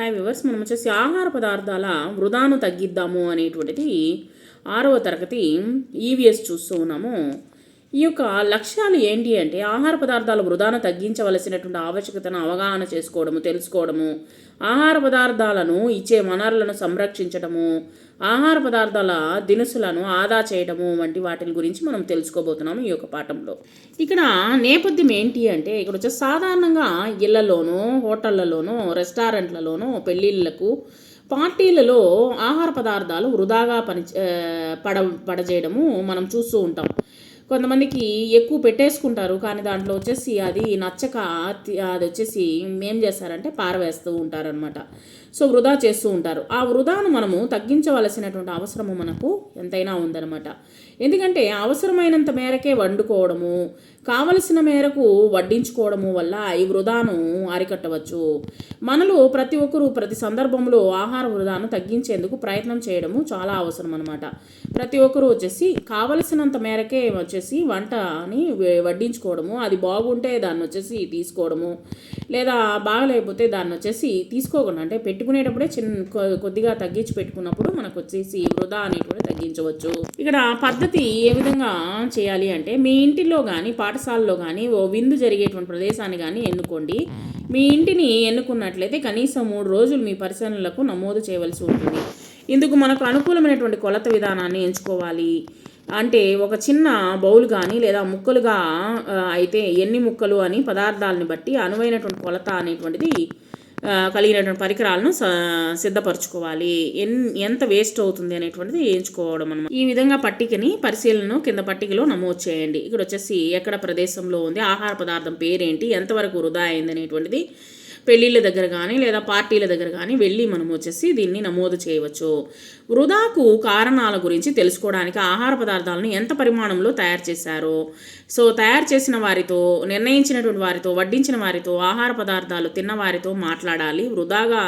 Hi viewers మనం వచ్చేసి ఆహార పదార్థాల వృధాను తగ్గిద్దాము అనేటువంటిది ఆరవ తరగతి ఈవీఎస్ చూస్తూ ఉన్నాము. ఈ యొక్క లక్ష్యాలు ఏంటి అంటే ఆహార పదార్థాల వృధాను తగ్గించవలసినటువంటి ఆవశ్యకతను అవగాహన చేసుకోవడము తెలుసుకోవడము. ఆహార పదార్థాలను ఇచ్చే వనరులను సంరక్షించడము ఆహార పదార్థాల దినుసులను ఆదా చేయడము వంటి వాటి గురించి మనం తెలుసుకోబోతున్నాము ఈ యొక్క పాఠంలో. ఇక్కడ నేపథ్యం ఏంటి అంటే ఇక్కడ వచ్చే సాధారణంగా ఇళ్ళలోనూ హోటళ్ళలోనూ రెస్టారెంట్లలోనూ పెళ్ళిళ్ళకు పార్టీలలో ఆహార పదార్థాలు వృధాగా పని పడ పడజేయడము మనం చూస్తూ ఉంటాం. కొంతమందికి ఎక్కువ పెట్టేసుకుంటారు కానీ దాంట్లో వచ్చేసి అది నచ్చక అది వచ్చేసి ఏం చేస్తారంటే పారవేస్తూ ఉంటారనమాట సో వృధా చేస్తూ ఉంటారు. ఆ వృధాను మనము తగ్గించవలసినటువంటి అవసరము మనకు ఎంతైనా ఉందన్నమాట. ఎందుకంటే అవసరమైనంత మేరకే వండుకోవడము కావలసిన మేరకు వడ్డించుకోవడము వల్ల ఈ వృధాను అరికట్టవచ్చు. మనలో ప్రతి ఒక్కరూ ప్రతి సందర్భంలో ఆహార వృధాను తగ్గించేందుకు ప్రయత్నం చేయడము చాలా అవసరం అనమాట ప్రతి ఒక్కరూ వచ్చేసి కావలసినంత మేరకే వచ్చేసి వంటని అని వడ్డించుకోవడము అది బాగుంటే దాన్ని వచ్చేసి తీసుకోవడము లేదా బాగలేకపోతే దాన్ని వచ్చేసి తీసుకోకుండా అంటే పెట్టి పెట్టుకునేటప్పుడే చిన్న కొ- కొద్దిగా తగ్గించి పెట్టుకున్నప్పుడు మనకు వచ్చేసి వృధా అనేటువంటి తగ్గించవచ్చు. ఇక్కడ పద్ధతి ఏ విధంగా చేయాలి అంటే మీ ఇంటిలో కానీ పాఠశాలలో కానీ ఓ విందు జరిగేటువంటి ప్రదేశాన్ని కానీ ఎన్నుకోండి. మీ ఇంటిని ఎన్నుకున్నట్లయితే కనీసం మూడు రోజులు మీ పరిశీలనలకు నమోదు చేయవలసి ఉంటుంది. ఇందుకు మనకు అనుకూలమైనటువంటి కొలత విధానాన్ని ఎంచుకోవాలి. అంటే ఒక చిన్న బౌల్ కానీ లేదా ముక్కలుగా అయితే ఎన్ని ముక్కలు అని పదార్థాలని బట్టి అనువైనటువంటి కొలత అనేటువంటిది కలిగినటువంటి పరికరాలను సిద్ధపరచుకోవాలి. ఎన్ ఎంత వేస్ట్ అవుతుంది అనేటువంటిది ఎంచుకోవడం అనమాట ఈ విధంగా పట్టికని పరిశీలనను కింద పట్టికలో నమోదు చేయండి. ఇక్కడ వచ్చేసి ఎక్కడ ప్రదేశంలో ఉంది ఆహార పదార్థం పేరేంటి ఎంతవరకు వృధా అయింది అనేటువంటిది పెళ్ళిళ్ళ దగ్గర కానీ లేదా పార్టీల దగ్గర కానీ వెళ్ళి మనం వచ్చేసి దీన్ని నమోదు చేయవచ్చు. వృధాకు కారణాల గురించి తెలుసుకోవడానికి ఆహార పదార్థాలను ఎంత పరిమాణంలో తయారు చేశారో? సో తయారు చేసిన వారితో నిర్ణయించినటువంటి వారితో వడ్డించిన వారితో ఆహార పదార్థాలు తిన్న వారితో మాట్లాడాలి వృధాగా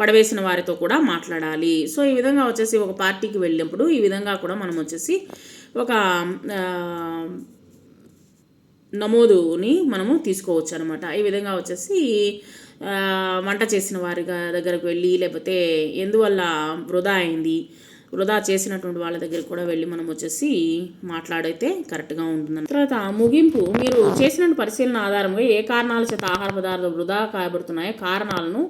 పడవేసిన వారితో కూడా మాట్లాడాలి. సో ఈ విధంగా వచ్చేసి ఒక పార్టీకి వెళ్ళినప్పుడు ఈ విధంగా కూడా మనం వచ్చేసి ఒక నమోదుని మనము తీసుకోవచ్చు అనమాట ఈ విధంగా వచ్చేసి వంట చేసిన వారి దగ్గరకు వెళ్ళి లేకపోతే ఎందువల్ల వృధా అయింది వృధా చేసినటువంటి వాళ్ళ దగ్గరికి కూడా వెళ్ళి మనం వచ్చేసి మాట్లాడైతే కరెక్ట్గా ఉంటుంది తర్వాత ముగింపు మీరు చేసిన పరిశీలన ఆధారంగా ఏ కారణాల చేత ఆహార పదార్థాలు వృధా కాబడుతున్నాయో కారణాలను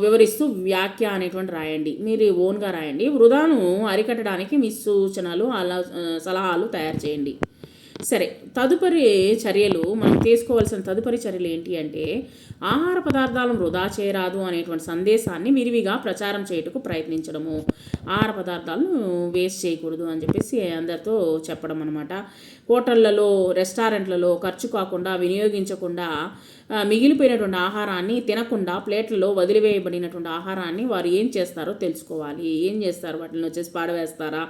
వివరిస్తూ వ్యాఖ్య అనేటువంటి రాయండి. మీరు ఓన్గా రాయండి. వృధాను అరికట్టడానికి మీ సూచనలు అలా సలహాలు తయారు చేయండి. సరే తదుపరి చర్యలు మనం తీసుకోవాల్సిన తదుపరి చర్యలు ఏంటి అంటే ఆహార పదార్థాలను వృధా చేయరాదు అనేటువంటి సందేశాన్ని విరివిగా ప్రచారం చేయుటకు ప్రయత్నించడము. ఆహార పదార్థాలను వేస్ట్ చేయకూడదు అని చెప్పేసి అందరితో చెప్పడం అనమాట హోటళ్ళలో రెస్టారెంట్లలో ఖర్చు కాకుండా వినియోగించకుండా మిగిలిపోయినటువంటి ఆహారాన్ని తినకుండా ప్లేట్లలో వదిలివేయబడినటువంటి ఆహారాన్ని వారు ఏం చేస్తారో తెలుసుకోవాలి. ఏం చేస్తారు? వాటిని వచ్చేసి పాడవేస్తారా?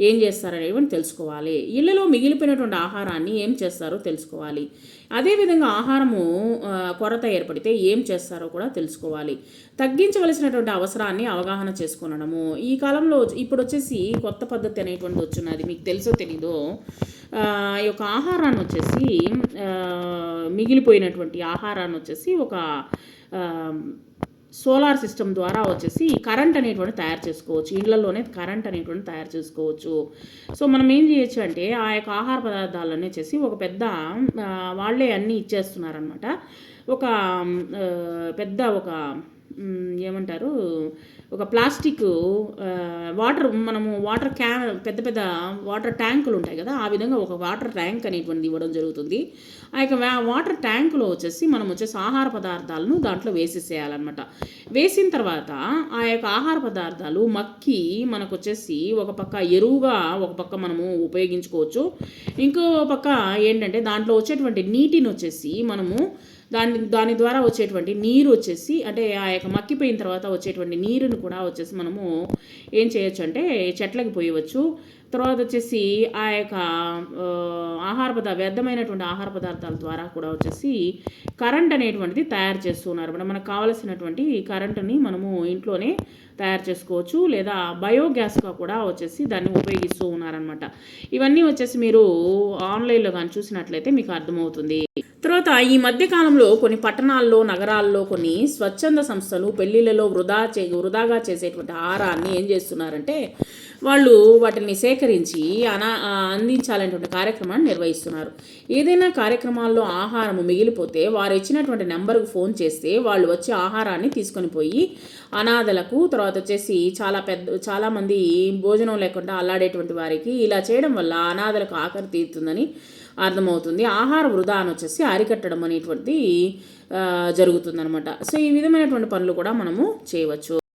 ఏం చేస్తారు అనేవి తెలుసుకోవాలి. ఇళ్ళలో మిగిలిపోయినటువంటి ఆహారాన్ని ఏం చేస్తారో తెలుసుకోవాలి. అదేవిధంగా ఆహారము కొరత ఏర్పడితే ఏం చేస్తారో కూడా తెలుసుకోవాలి. తగ్గించవలసినటువంటి అవసరాన్ని అవగాహన చేసుకునడము. ఈ కాలంలో ఇప్పుడు వచ్చేసి కొత్త పద్ధతి అనేటువంటిది వచ్చినది. మీకు తెలుసో తెలీదో ఈ యొక్క ఆహారాన్ని వచ్చేసి మిగిలిపోయినటువంటి ఆహారాన్ని వచ్చేసి ఒక సోలార్ సిస్టమ్ ద్వారా వచ్చేసి కరెంట్ అనేటువంటి తయారు చేసుకోవచ్చు. ఇళ్ళలోనే కరెంట్ అనేటువంటి తయారు చేసుకోవచ్చు. సో మనం ఏం చేయొచ్చు అంటే ఆ యొక్క ఆహార పదార్థాలన్నీ వచ్చేసి ఒక పెద్ద వాళ్ళే అన్నీ ఇచ్చేస్తున్నారనమాట ఒక పెద్ద ఒక ఏమంటారు? ఒక ప్లాస్టిక్ వాటర్ మనము వాటర్ క్యాన్ పెద్ద పెద్ద వాటర్ ట్యాంకులు ఉంటాయి కదా ఆ విధంగా ఒక వాటర్ ట్యాంక్ అనేటువంటిది ఇవ్వడం జరుగుతుంది. ఆ యొక్క వాటర్ ట్యాంకులో వచ్చేసి మనం వచ్చేసి ఆహార పదార్థాలను దాంట్లో వేసేసేయాలన్నమాట. వేసిన తర్వాత ఆ యొక్క ఆహార పదార్థాలు మక్కి మనకు వచ్చేసి ఒక పక్క ఎరువుగా ఒక పక్క మనము ఉపయోగించుకోవచ్చు. ఇంకో పక్క ఏంటంటే దాంట్లో వచ్చేటువంటి నీటిని వచ్చేసి మనము దాని దాని ద్వారా వచ్చేటువంటి నీరు వచ్చేసి అంటే ఆ యొక్క మక్కిపోయిన తర్వాత వచ్చేటువంటి నీరుని కూడా వచ్చేసి మనము ఏం చేయొచ్చు అంటే చెట్లకు పోయవచ్చు. తర్వాత వచ్చేసి ఆ యొక్క ఆహార పదార్థ వ్యర్థమైనటువంటి ఆహార పదార్థాల ద్వారా కూడా వచ్చేసి కరెంట్ అనేటువంటిది తయారు చేస్తున్నారు అనమాట మనకు కావలసినటువంటి కరెంటుని మనము ఇంట్లోనే తయారు చేసుకోవచ్చు లేదా బయోగ్యాస్గా కూడా వచ్చేసి దాన్ని ఉపయోగిస్తూ ఉన్నారనమాట ఇవన్నీ వచ్చేసి మీరు ఆన్లైన్లో కానీ చూసినట్లయితే మీకు అర్థమవుతుంది. తర్వాత ఈ మధ్య కాలంలో కొన్ని పట్టణాల్లో నగరాల్లో కొన్ని స్వచ్ఛంద సంస్థలు పెళ్ళిళ్ళలో వృధా చే వృధాగా చేసేటువంటి ఆహారాన్ని ఏం చేస్తున్నారంటే వాళ్ళు వాటిని సేకరించి అనా అందించాలనేటువంటి కార్యక్రమాన్ని నిర్వహిస్తున్నారు. ఏదైనా కార్యక్రమాల్లో ఆహారం మిగిలిపోతే వారు ఇచ్చినటువంటి నెంబర్కు ఫోన్ చేస్తే వాళ్ళు వచ్చి ఆహారాన్ని తీసుకొని పోయి అనాథలకు తర్వాత వచ్చేసి చాలా పెద్ద చాలామంది భోజనం లేకుండా అల్లాడేటువంటి వారికి ఇలా చేయడం వల్ల అనాథలకు ఆఖరి తీరుతుందని అర్థమవుతుంది. ఆహార వృధాను వచ్చేసి అరికట్టడం అనేటువంటిది జరుగుతుందనమాట సో ఈ విధమైనటువంటి పనులు కూడా మనము చేయవచ్చు.